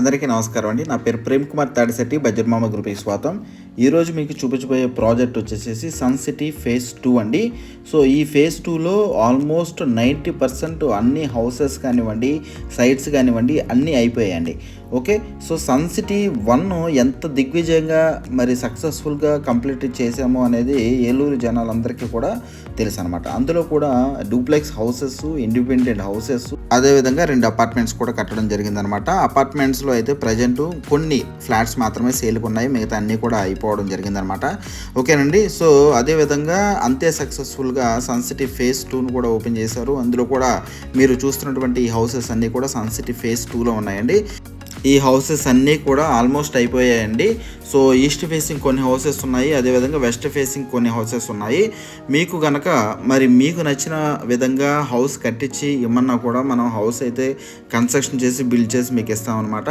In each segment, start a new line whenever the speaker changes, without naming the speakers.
అందరికీ నమస్కారం అండి. నా పేరు ప్రేమ్ కుమార్ తాడిశెట్టి బడ్జెట్ గ్రూప్కి స్వాగతం. ఈరోజు మీకు చూపించబోయే ప్రాజెక్ట్ వచ్చేసేసి సన్ సిటీ ఫేజ్ టూ అండి. సో ఈ ఫేజ్ టూలో ఆల్మోస్ట్ నైంటీ పర్సెంట్ అన్ని హౌసెస్ కానివ్వండి సైట్స్ కానివ్వండి అన్నీ అయిపోయాయండి. Okay? So Sun City one ఎంత దిగ్విజయంగా మరి సక్సెస్ఫుల్గా కంప్లీట్ చేసామో అనేది ఏలూరు జనాలందరికీ కూడా తెలుసు అనమాట అందులో కూడా డూప్లెక్స్ హౌసెస్ ఇండిపెండెంట్ హౌసెస్ అదేవిధంగా రెండు అపార్ట్మెంట్స్ కూడా కట్టడం జరిగిందనమాట అపార్ట్మెంట్స్లో అయితే ప్రజెంట్ కొన్ని ఫ్లాట్స్ మాత్రమే సేల్కి ఉన్నాయి మిగతా అన్నీ కూడా అయిపోవడం జరిగిందనమాట ఓకేనండి? సో అదేవిధంగా అంతే సక్సెస్ఫుల్గా సన్ సిటీ ఫేజ్ టూను కూడా ఓపెన్ చేశారు. అందులో కూడా మీరు చూస్తున్నటువంటి ఈ హౌసెస్ అన్నీ కూడా సన్ సిటీ ఫేజ్ టూలో ఉన్నాయండి. ఈ హౌసెస్ అన్నీ కూడా ఆల్మోస్ట్ అయిపోయాయండి. సో ఈస్ట్ ఫేసింగ్ కొన్ని హౌసెస్ ఉన్నాయి అదేవిధంగా వెస్ట్ ఫేసింగ్ కొన్ని హౌసెస్ ఉన్నాయి. మీకు గనక మరి మీకు నచ్చిన విధంగా హౌస్ కట్టించి ఇమ్మన్నా కూడా మనం హౌస్ అయితే కన్స్ట్రక్షన్ చేసి బిల్డ్ చేసి మీకు ఇస్తామన్నమాట.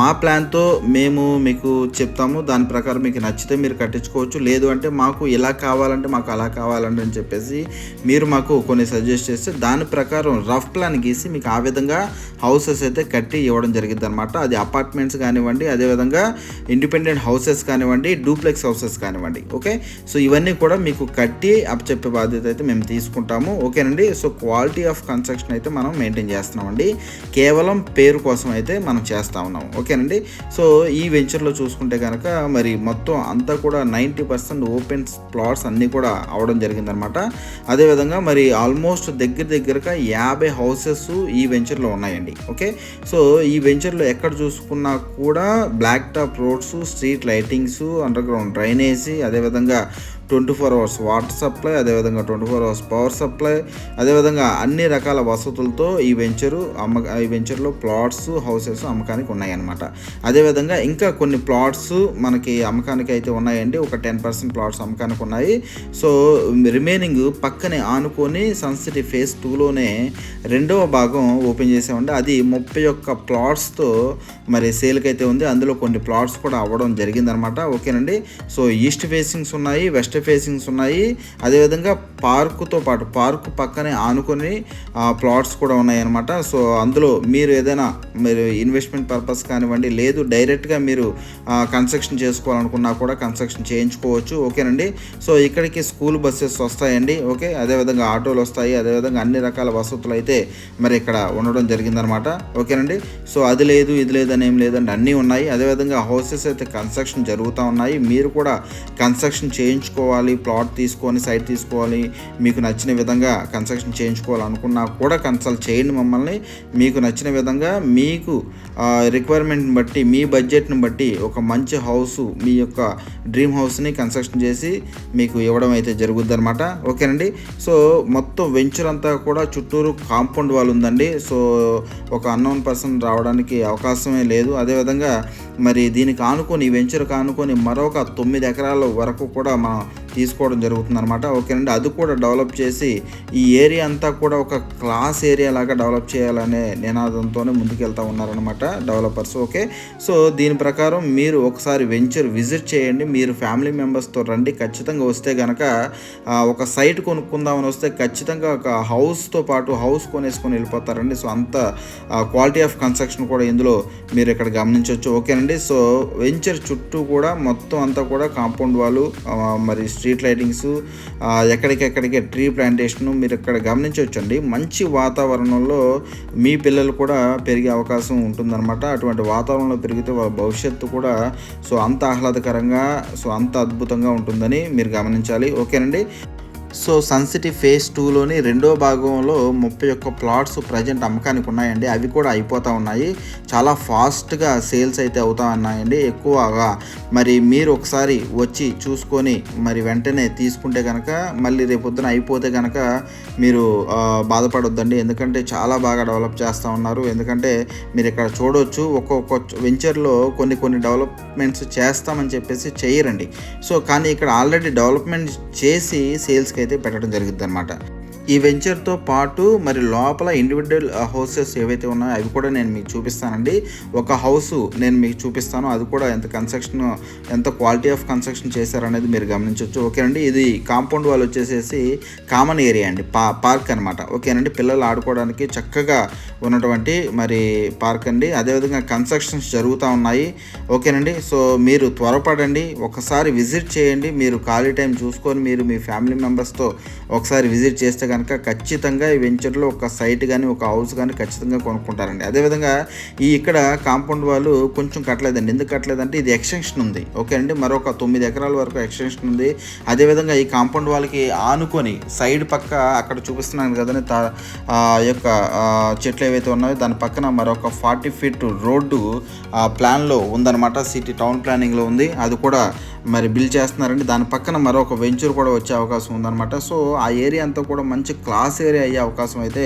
మా ప్లాన్తో మేము మీకు చెప్తాము. దాని ప్రకారం మీకు నచ్చితే మీరు కట్టించుకోవచ్చు. లేదు అంటే మాకు ఇలా కావాలంటే మాకు అలా కావాలంటే అని చెప్పేసి మీరు మాకు కొన్ని సజెస్ట్ చేస్తే దాని ప్రకారం రఫ్ ప్లాన్ గీసి మీకు ఆ విధంగా హౌసెస్ అయితే కట్టి ఇవ్వడం జరిగింది అనమాట అది అపార్ట్మెంట్స్ కానివ్వండి అదేవిధంగా ఇండిపెండెంట్ హౌసెస్ కానివ్వండి డూప్లెక్స్ హౌసెస్ కానివ్వండి. ఓకే? సో ఇవన్నీ కూడా మీకు కట్టి అప్పచెప్పే బాధ్యత అయితే మేము తీసుకుంటాము. ఓకేనండి? సో క్వాలిటీ ఆఫ్ కన్స్ట్రక్షన్ అయితే మనం మెయింటైన్ చేస్తున్నామండి. కేవలం పేరు కోసం అయితే మనం చేస్తా ఉన్నాం ఓకేనండి? సో ఈ వెంచర్లో చూసుకుంటే కనుక మరి మొత్తం అంతా కూడా నైంటీ పర్సెంట్ ఓపెన్ ప్లాట్స్ అన్నీ కూడా అవడం జరిగిందనమాట అదేవిధంగా మరి ఆల్మోస్ట్ దగ్గర దగ్గరగా యాభై హౌసెస్ ఈ వెంచర్లో ఉన్నాయండి. ఓకే? సో ఈ వెంచర్లో ఎక్కడ చూసుకున్నా కూడా black top roads street lightings underground drainage అదేవిధంగా twenty four hours water supply అదేవిధంగా twenty four hours power supply అదేవిధంగా అన్ని రకాల వసతులతో ఈ వెంచరు అమ్మ ఈ వెంచర్లో ప్లాట్స్ హౌసెస్ అమ్మకానికి ఉన్నాయన్నమాట. అదేవిధంగా ఇంకా కొన్ని ప్లాట్స్ మనకి అమ్మకానికి అయితే ఉన్నాయండి. ఒక టెన్ పర్సెంట్ ప్లాట్స్ అమ్మకానికి ఉన్నాయి. సో రిమైనింగ్ పక్కనే ఆనుకొని సన్సిటీ ఫేస్ టూలోనే రెండవ భాగం ఓపెన్ చేసామండి. అది ముప్పై ఒక్క ప్లాట్స్తో మరి సేల్కి అయితే ఉంది. అందులో కొన్ని ప్లాట్స్ కూడా అవ్వడం జరిగిందనమాట ఓకేనండి? సో ఈస్ట్ ఫేసింగ్స్ ఉన్నాయి వెస్ట్ ఫేసింగ్స్ ఉన్నాయి. అదేవిధంగా పార్కుతో పాటు పార్కు పక్కనే ఆనుకొని ప్లాట్స్ కూడా ఉన్నాయి అనమాట సో అందులో మీరు ఏదైనా మీరు ఇన్వెస్ట్మెంట్ పర్పస్ కానివ్వండి లేదు డైరెక్ట్గా మీరు కన్స్ట్రక్షన్ చేసుకోవాలనుకున్నా కూడా కన్స్ట్రక్షన్ చేయించుకోవచ్చు. ఓకేనండి? సో ఇక్కడికి స్కూల్ బస్సెస్ వస్తాయండి. ఓకే? అదేవిధంగా ఆటోలు వస్తాయి. అదేవిధంగా అన్ని రకాల వసతులు అయితే మరి ఇక్కడ ఉండడం జరిగిందనమాట ఓకేనండి? సో అది లేదు ఇది లేదు అని ఏం లేదండి. అన్నీ ఉన్నాయి. అదేవిధంగా హౌసెస్ అయితే కన్స్ట్రక్షన్ జరుగుతూ ఉన్నాయి. మీరు కూడా కన్స్ట్రక్షన్ చేయించుకోవాలి. ప్లాట్ తీసుకొని సైట్ తీసుకోవాలి మీకు నచ్చిన విధంగా కన్స్ట్రక్షన్ చేయించుకోవాలనుకున్నా కూడా కన్సల్ట్ చేయండి మమ్మల్ని. మీకు నచ్చిన విధంగా మీకు రిక్వైర్మెంట్ని బట్టి మీ బడ్జెట్ని బట్టి ఒక మంచి హౌస్ మీ యొక్క డ్రీమ్ హౌస్ని కన్స్ట్రక్షన్ చేసి మీకు ఇవ్వడం అయితే జరుగుద్ది అనమాట ఓకేనండి? సో మొత్తం వెంచర్ అంతా కూడా చుట్టూరు కాంపౌండ్ వాల్ ఉందండి సో ఒక అన్నోన్ పర్సన్ రావడానికి అవకాశమే లేదు. అదేవిధంగా మరి దీనికి ఆనుకొని వెంచర్ వెంచర్కి ఆనుకొని మరొక తొమ్మిది ఎకరాల వరకు కూడా మనం తీసుకోవడం జరుగుతుంది అనమాట ఓకేనండి. అది కూడా డెవలప్ చేసి ఈ ఏరియా అంతా కూడా ఒక క్లాస్ ఏరియా లాగా డెవలప్ చేయాలనే నినాదంతోనే ముందుకెళ్తా ఉన్నారనమాట డెవలపర్స్. ఓకే. సో దీని ప్రకారం మీరు ఒకసారి వెంచర్ విజిట్ చేయండి. మీరు ఫ్యామిలీ మెంబర్స్తో రండి. ఖచ్చితంగా వస్తే కనుక ఒక సైట్ కొనుక్కుందామని వస్తే ఖచ్చితంగా ఒక హౌస్తో పాటు హౌస్ కొనేసుకొని వెళ్ళిపోతారండి. సో అంత క్వాలిటీ ఆఫ్ కన్స్ట్రక్షన్ కూడా ఇందులో మీరు ఇక్కడ గమనించవచ్చు. ఓకేనండి. సో వెంచర్ చుట్టూ కూడా మొత్తం అంతా కూడా కాంపౌండ్ వాళ్ళు మరి స్ట్రీట్ లైటింగ్స్ ఎక్కడికెక్కడికి ట్రీ ప్లాంటేషన్ మీరు ఇక్కడ గమనించవచ్చండి మంచి వాతావరణంలో మీ పిల్లలు కూడా పెరిగే అవకాశం ఉంటుందన్నమాట. అటువంటి వాతావరణంలో పెరిగితే వాళ్ళ భవిష్యత్తు కూడా సో అంత ఆహ్లాదకరంగా సో అంత అద్భుతంగా ఉంటుందని మీరు గమనించాలి. ఓకేనండి? సో సన్ సిటీ ఫేజ్ టూలోని రెండో భాగంలో ముప్పై ఒక్క ప్లాట్స్ ప్రజెంట్ అమ్మకానికి ఉన్నాయండి. అవి కూడా అయిపోతూ ఉన్నాయి. చాలా ఫాస్ట్గా సేల్స్ అయితే అవుతా ఉన్నాయండి. ఎక్కువగా మరి మీరు ఒకసారి వచ్చి చూసుకొని మరి వెంటనే తీసుకుంటే కనుక మళ్ళీ రేపొద్దున అయిపోతే కనుక మీరు బాధపడొద్దండి. ఎందుకంటే చాలా బాగా డెవలప్ చేస్తూ ఉన్నారు. ఎందుకంటే మీరు ఇక్కడ చూడవచ్చు ఒక్కొక్క వెంచర్లో కొన్ని కొన్ని డెవలప్మెంట్స్ చేస్తామని చెప్పేసి చేయరండి. సో కానీ ఇక్కడ ఆల్రెడీ డెవలప్మెంట్ చేసి సేల్స్కి అయితే పెట్టడం జరుగుతుంది అనమాట ఈ వెంచర్తో పాటు మరి లోపల ఇండివిజువల్ హౌసెస్ ఏవైతే ఉన్నాయో అవి కూడా నేను మీకు చూపిస్తానండి. ఒక హౌస్ నేను మీకు చూపిస్తాను. అది కూడా ఎంత కన్స్ట్రక్షన్ ఎంత క్వాలిటీ ఆఫ్ కన్స్ట్రక్షన్ చేశారనేది మీరు గమనించవచ్చు ఓకేనండి? ఇది కాంపౌండ్ వాల్ వచ్చేసేసి కామన్ ఏరియా అండి. పా పార్క్ అనమాట ఓకేనండి? పిల్లలు ఆడుకోవడానికి చక్కగా ఉన్నటువంటి మరి పార్క్ అండి. అదేవిధంగా కన్స్ట్రక్షన్స్ జరుగుతూ ఉన్నాయి. ఓకేనండి? సో మీరు త్వరపడండి. ఒకసారి విజిట్ చేయండి. మీరు ఖాళీ టైం చూసుకొని మీరు మీ ఫ్యామిలీ మెంబర్స్తో ఒకసారి విజిట్ చేస్తే కనుక ఖచ్చితంగా ఈ వెంచర్లో ఒక సైట్ కానీ ఒక హౌస్ కానీ ఖచ్చితంగా కొనుక్కుంటారండి. అదేవిధంగా ఈ ఇక్కడ కాంపౌండ్ వాళ్ళు కొంచెం కట్టలేదండి. ఎందుకు కట్టలేదంటే ఇది ఎక్స్టెన్షన్ ఉంది. ఓకే అండి? మరొక తొమ్మిది ఎకరాల వరకు ఎక్స్టెన్షన్ ఉంది. అదేవిధంగా ఈ కాంపౌండ్ వాళ్ళకి ఆనుకొని సైడ్ పక్క అక్కడ చూపిస్తున్నాను కదండి తా ఆ యొక్క చెట్లు ఏవైతే ఉన్నాయో దాని పక్కన మరొక ఫార్టీ ఫీట్ రోడ్డు ఆ ప్లాన్లో ఉందన్నమాట. సిటీ టౌన్ ప్లానింగ్లో ఉంది. అది కూడా మరి బిల్డ్ చేస్తున్నారండి దాని పక్కన మరొక వెంచర్ కూడా వచ్చే అవకాశం ఉందన్నమాట. సో ఆ ఏరియా అంతా కూడా మంచి క్లాస్ ఏరియా అయ్యే అవకాశం అయితే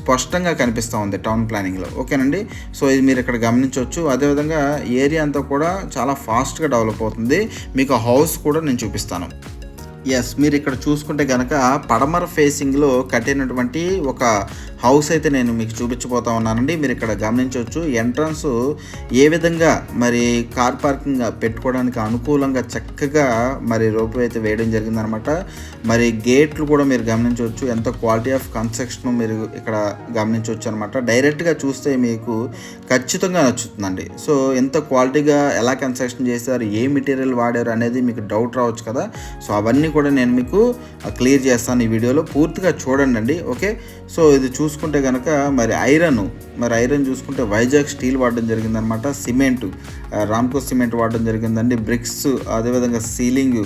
స్పష్టంగా కనిపిస్తూ ఉంది టౌన్ ప్లానింగ్లో ఓకేనండి? సో ఇది మీరు ఇక్కడ గమనించవచ్చు. అదేవిధంగా ఏరియా అంతా కూడా చాలా ఫాస్ట్గా డెవలప్ అవుతుంది. మీకు హౌస్ కూడా నేను చూపిస్తాను. ఎస్ మీరు ఇక్కడ చూసుకుంటే కనుక పడమర ఫేసింగ్లో కట్టినటువంటి ఒక హౌస్ అయితే నేను మీకు చూపించబోతా ఉన్నానండి. మీరు ఇక్కడ గమనించవచ్చు ఎంట్రన్స్ ఏ విధంగా మరి కార్ పార్కింగ్ పెట్టుకోవడానికి అనుకూలంగా చక్కగా మరి రోపు అయితే వేయడం జరిగిందనమాట. మరి గేట్లు కూడా మీరు గమనించవచ్చు ఎంత క్వాలిటీ ఆఫ్ కన్స్ట్రక్షన్ మీరు ఇక్కడ గమనించవచ్చు అనమాట. డైరెక్ట్గా చూస్తే మీకు ఖచ్చితంగా నచ్చుతుందండి. సో ఎంత క్వాలిటీగా ఎలా కన్స్ట్రక్షన్ చేశారు ఏ మెటీరియల్ వాడారు అనేది మీకు డౌట్ రావచ్చు కదా. సో అవన్నీ కూడా నేను మీకు క్లియర్ చేస్తాను ఈ వీడియోలో. పూర్తిగా చూడండి ఓకే? సో ఇది చూసుకుంటే కనుక మరి ఐరన్ మరి ఐరన్ చూసుకుంటే వైజాగ్ స్టీల్ వాడడం జరిగిందనమాట సిమెంట్ రామ్కో సిమెంట్ వాడడం జరిగిందండి. బ్రిక్స్ అదేవిధంగా ceiling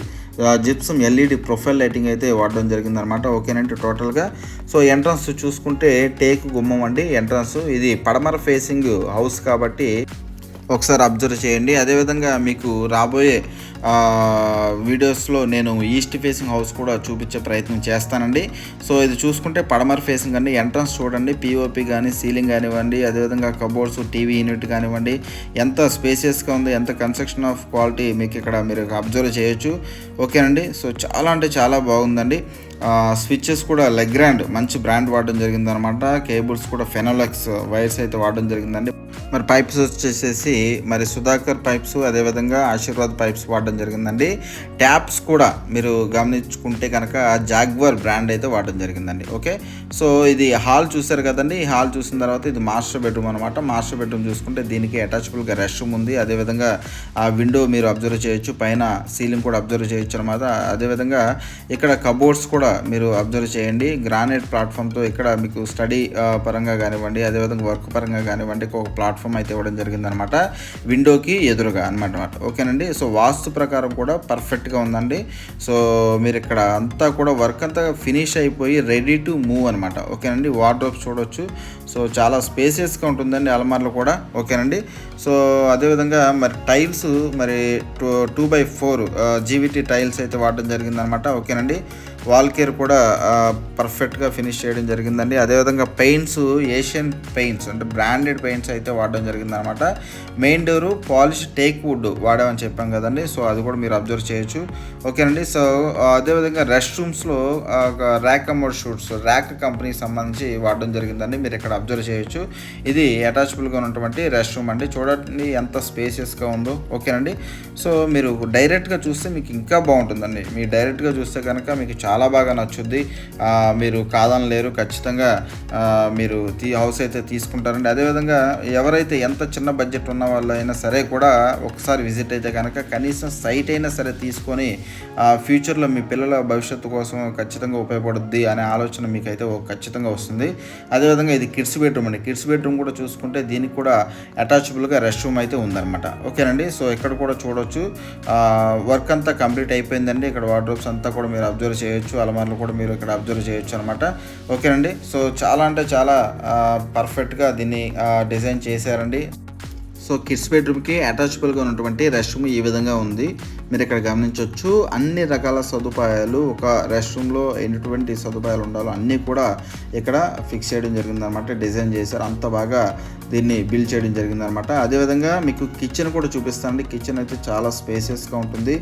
gypsum LED profile lighting అయితే వాడడం జరిగిందనమాట ఓకేనంటే టోటల్గా. సో ఎంట్రన్స్ చూసుకుంటే టేక్ గుమ్మం అండి. ఎంట్రన్స్ ఇది పడమర ఫేసింగ్ హౌస్ కాబట్టి ఒకసారి అబ్జర్వ్ చేయండి. అదేవిధంగా మీకు రాబోయే వీడియోస్లో నేను ఈస్ట్ ఫేసింగ్ హౌస్ కూడా చూపించే ప్రయత్నం చేస్తానండి. సో ఇది చూసుకుంటే పడమర ఫేసింగ్ అండి. ఎంట్రన్స్ చూడండి. పిఓపి కానీ సీలింగ్ కానివ్వండి అదేవిధంగా కబోర్డ్స్ టీవీ యూనిట్ కానివ్వండి ఎంత స్పేసియస్గా ఉంది ఎంత కన్స్ట్రక్షన్ ఆఫ్ క్వాలిటీ మీకు ఇక్కడ మీరు అబ్జర్వ్ చేయొచ్చు. ఓకేనండి. సో చాలా అంటే చాలా బాగుందండి. స్విచ్చెస్ కూడా లెగ్రాండ్ మంచి బ్రాండ్ వాడడం జరిగిందనమాట కేబుల్స్ కూడా ఫెనోలెక్స్ వైర్స్ అయితే వాడడం జరిగిందండి. మరి పైప్స్ వచ్చేసేసి మరి సుధాకర్ పైప్స్ అదేవిధంగా ఆశీర్వాద్ పైప్స్ వాడడం జరిగిందండి. ట్యాప్స్ కూడా మీరు గమనించుకుంటే కనుక జాగ్వర్ బ్రాండ్ అయితే వాడడం జరిగిందండి. ఓకే సో ఇది హాల్ చూసారు కదండి. ఈ హాల్ చూసిన తర్వాత ఇది మాస్టర్ బెడ్రూమ్ అనమాట మాస్టర్ బెడ్రూమ్ చూసుకుంటే దీనికి అటాచబుల్గా రెస్ట్ రూమ్ ఉంది. అదేవిధంగా ఆ విండో మీరు అబ్జర్వ్ చేయొచ్చు. పైన సీలింగ్ కూడా అబ్జర్వ్ చేయొచ్చు అనమాట అదేవిధంగా ఇక్కడ కబోర్డ్స్ కూడా మీరు అబ్జర్వ్ చేయండి. గ్రానైట్ ప్లాట్ఫామ్తో ఇక్కడ మీకు స్టడీ పరంగా కానివ్వండి అదేవిధంగా వర్క్ పరంగా కానివ్వండి ఒక ప్లాట్ఫామ్ అయితే ఇవ్వడం జరిగిందనమాట విండోకి ఎదురుగా అనమాట ఓకేనండి? సో వాస్తు ప్రకారం కూడా పర్ఫెక్ట్గా ఉందండి. సో మీరు ఇక్కడ అంతా కూడా వర్క్ అంతా ఫినిష్ అయిపోయి రెడీ టు మూవ్ అనమాట ఓకేనండి? వార్డ్రోబ్స్ చూడొచ్చు. సో చాలా స్పేసియస్గా ఉంటుందండి అలమార్లు కూడా. ఓకేనండి? సో అదేవిధంగా మరి టైల్స్ మరి two two by four GVT tiles అయితే వాడడం జరిగిందనమాట ఓకేనండి? వాల్ కేర్ కూడా పర్ఫెక్ట్గా ఫినిష్ చేయడం జరిగిందండి. అదేవిధంగా పెయింట్స్ ఏషియన్ పెయింట్స్ అంటే బ్రాండెడ్ పెయింట్స్ అయితే వాడడం జరిగిందనమాట. Main door polish teak wood వాడామని చెప్పాం కదండి. సో అది కూడా మీరు అబ్జర్వ్ చేయొచ్చు. ఓకేనండి. సో అదేవిధంగా రెస్ట్ రూమ్స్లో ర్యాక్ కమోడ్ షూట్స్ ర్యాక్ కంపెనీకి సంబంధించి వాడడం జరిగిందండి. మీరు ఇక్కడ అబ్జర్వ్ చేయొచ్చు. ఇది అటాచబుల్గా ఉన్నటువంటి రెస్ట్ రూమ్ అండి. చూడండి ఎంత స్పేసియస్గా ఉందో. ఓకేనండి. సో మీరు డైరెక్ట్గా చూస్తే మీకు ఇంకా బాగుంటుందండి. మీరు డైరెక్ట్గా చూస్తే కనుక మీకు చాలా బాగా నచ్చుద్ది. మీరు మీరు కాదనలేరు ఖచ్చితంగా మీరు తీ హౌస్ అయితే తీసుకుంటారండి. అదేవిధంగా ఎవరైతే ఎంత చిన్న బడ్జెట్ ఉన్న వాళ్ళు అయినా సరే కూడా ఒకసారి విజిట్ అయితే కనుక కనీసం సైట్ అయినా సరే తీసుకొని ఆ, ఫ్యూచర్లో మీ పిల్లల భవిష్యత్తు కోసం ఖచ్చితంగా ఉపయోగపడుద్ది అనే ఆలోచన మీకైతే ఖచ్చితంగా వస్తుంది. అదేవిధంగా ఇది కిడ్స్ బెడ్రూమ్ అండి. కిడ్స్ బెడ్రూమ్ కూడా చూసుకుంటే దీనికి కూడా అటాచబుల్గా రెస్ట్ రూమ్ అయితే ఉందన్నమాట. ఓకేనండి. సో ఇక్కడ కూడా చూడవచ్చు చూసుకోవచ్చు. వర్క్ అంతా కంప్లీట్ అయిపోయిందండి. ఇక్కడ వార్డ్రోబ్స్ అంతా కూడా మీరు అబ్జర్వ్ చేయొచ్చు. అలమార్లు కూడా మీరు ఇక్కడ అబ్జర్వ్ చేయొచ్చు అనమాట ఓకేనండి. సో చాలా అంటే చాలా పర్ఫెక్ట్గా దీన్ని డిజైన్ చేశారండి. సో కిడ్స్ బెడ్రూమ్కి అటాచబుల్గా ఉన్నటువంటి రెస్ట్ రూమ్ ఈ విధంగా ఉంది. మీరు ఇక్కడ గమనించవచ్చు అన్ని రకాల సదుపాయాలు ఒక రెస్ట్ రూమ్లో ఎటువంటి సదుపాయాలు ఉండాలో అన్నీ కూడా ఇక్కడ ఫిక్స్ చేయడం జరిగిందనమాట డిజైన్ చేశారు. అంత బాగా దీన్ని బిల్డ్ చేయడం జరిగిందనమాట అదేవిధంగా మీకు కిచెన్ కూడా చూపిస్తానండి. కిచెన్ అయితే చాలా స్పేసియస్గా ఉంటుంది.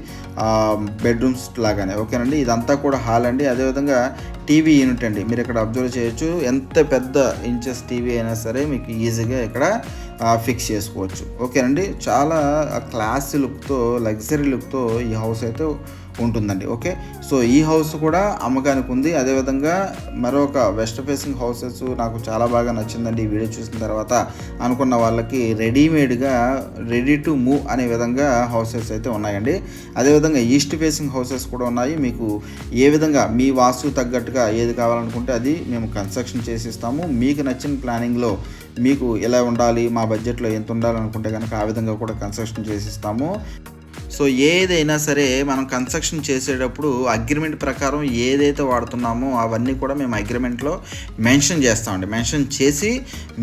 బెడ్రూమ్స్ లాగానే ఓకేనండి? ఇదంతా కూడా హాల్ అండి. అదేవిధంగా టీవీ యూనిట్ అండి. మీరు ఇక్కడ అబ్జర్వ్ చేయొచ్చు. ఎంత పెద్ద ఇంచెస్ టీవీ అయినా సరే మీకు ఈజీగా ఇక్కడ ఫిక్స్ చేసుకోవచ్చు. ఓకేనండి? చాలా క్లాసీ లుక్తో లగ్జరీ లుక్తో ఈ హౌస్ అయితే ఉంటుందండి. ఓకే? సో ఈ హౌస్ కూడా అమ్మకానికి ఉంది. అదేవిధంగా మరొక వెస్ట్ ఫేసింగ్ హౌసెస్ నాకు చాలా బాగా నచ్చిందండి. ఈ వీడియో చూసిన తర్వాత అనుకున్న వాళ్ళకి రెడీమేడ్గా రెడీ టు మూవ్ అనే విధంగా హౌసెస్ అయితే ఉన్నాయండి. అదేవిధంగా ఈస్ట్ ఫేసింగ్ హౌసెస్ కూడా ఉన్నాయి. మీకు ఏ విధంగా మీ వాస్తు తగ్గట్టుగా ఏది కావాలనుకుంటే అది మేము కన్స్ట్రక్షన్ చేసి ఇస్తాము మీకు నచ్చిన ప్లానింగ్లో మీకు ఎలా ఉండాలి మా బడ్జెట్లో ఎంత ఉండాలనుకుంటే కనుక ఆ విధంగా కూడా కన్స్ట్రక్షన్ చేసి ఇస్తాము సో ఏదైనా సరే మనం కన్స్ట్రక్షన్ చేసేటప్పుడు అగ్రిమెంట్ ప్రకారం ఏదైతే వాడుతున్నామో అవన్నీ కూడా మేము అగ్రిమెంట్లో మెన్షన్ చేస్తామండి. మెన్షన్ చేసి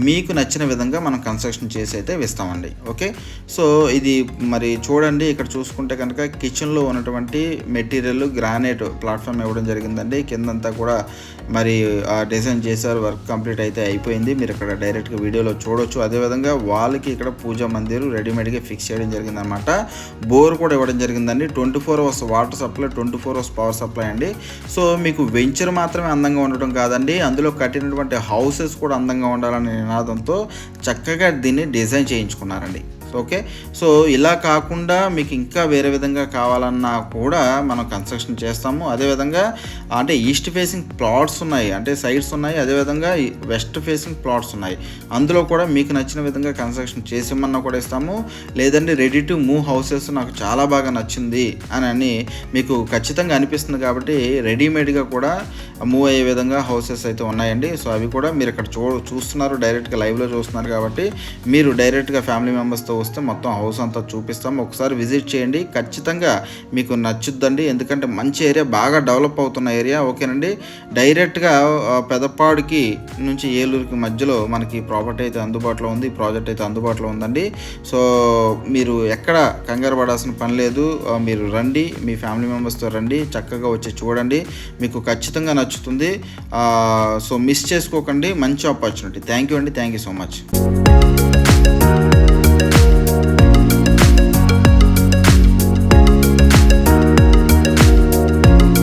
మీకు నచ్చిన విధంగా మనం కన్స్ట్రక్షన్ చేసి అయితే ఇస్తామండి ఓకే? సో ఇది మరి చూడండి ఇక్కడ చూసుకుంటే కనుక కిచెన్లో ఉన్నటువంటి మెటీరియల్ గ్రానైట్ ప్లాట్ఫామ్ ఇవ్వడం జరిగిందండి. కిందంతా కూడా మరి డిజైన్ చేశారు వర్క్ కంప్లీట్ అయితే అయిపోయింది. మీరు ఇక్కడ డైరెక్ట్గా వీడియోలో చూడొచ్చు. అదేవిధంగా వాళ్ళకి ఇక్కడ పూజా మందిర్ రెడీమేడ్గా ఫిక్స్ చేయడం జరిగిందనమాట. బోర్ కూడా ఇవ్వడం జరిగిందండి. Twenty four hours water supply twenty four hours power supply అండి. సో మీకు వెంచర్ మాత్రమే అందంగా ఉండటం కాదండి. అందులో కట్టినటువంటి హౌసెస్ కూడా అందంగా ఉండాలనే నినాదంతో చక్కగా దీన్ని డిజైన్ చేయించుకున్నారండి. ఓకే? సో ఇలా కాకుండా మీకు ఇంకా వేరే విధంగా కావాలన్నా కూడా మనం కన్స్ట్రక్షన్ చేస్తాము. అదేవిధంగా అంటే ఈస్ట్ ఫేసింగ్ ప్లాట్స్ ఉన్నాయి అంటే సైడ్స్ ఉన్నాయి అదేవిధంగా వెస్ట్ ఫేసింగ్ ప్లాట్స్ ఉన్నాయి. అందులో కూడా మీకు నచ్చిన విధంగా కన్స్ట్రక్షన్ చేసిమన్నా కూడా ఇస్తాము. లేదంటే రెడీ టు మూవ్ హౌసెస్ నాకు చాలా బాగా నచ్చింది అని అని మీకు ఖచ్చితంగా అనిపిస్తుంది కాబట్టి రెడీమేడ్గా కూడా మూవ్ అయ్యే విధంగా హౌసెస్ అయితే ఉన్నాయండి. సో అవి కూడా మీరు ఇక్కడ చూ చూస్తున్నారు డైరెక్ట్గా లైవ్లో చూస్తున్నారు కాబట్టి మీరు డైరెక్ట్గా ఫ్యామిలీ మెంబర్స్తో వస్తే మొత్తం హౌస్ అంతా చూపిస్తాం. ఒకసారి విజిట్ చేయండి. ఖచ్చితంగా మీకు నచ్చుద్దండి. ఎందుకంటే మంచి ఏరియా బాగా డెవలప్ అవుతున్న ఏరియా. ఓకేనండి? డైరెక్ట్గా పెదపాడుకి నుంచి ఏలూరుకి మధ్యలో మనకి ప్రాపర్టీ అయితే అందుబాటులో ఉంది. ప్రాజెక్ట్ అయితే అందుబాటులో ఉందండి. సో మీరు ఎక్కడ కంగారు పడాల్సిన పని లేదు. మీరు రండి. మీ ఫ్యామిలీ మెంబర్స్తో రండి. చక్కగా వచ్చి చూడండి. మీకు ఖచ్చితంగా నచ్చుతుంది. సో మిస్ చేసుకోకండి. మంచి ఆపర్చునిటీ. థ్యాంక్ యూ అండి. Thank you so much.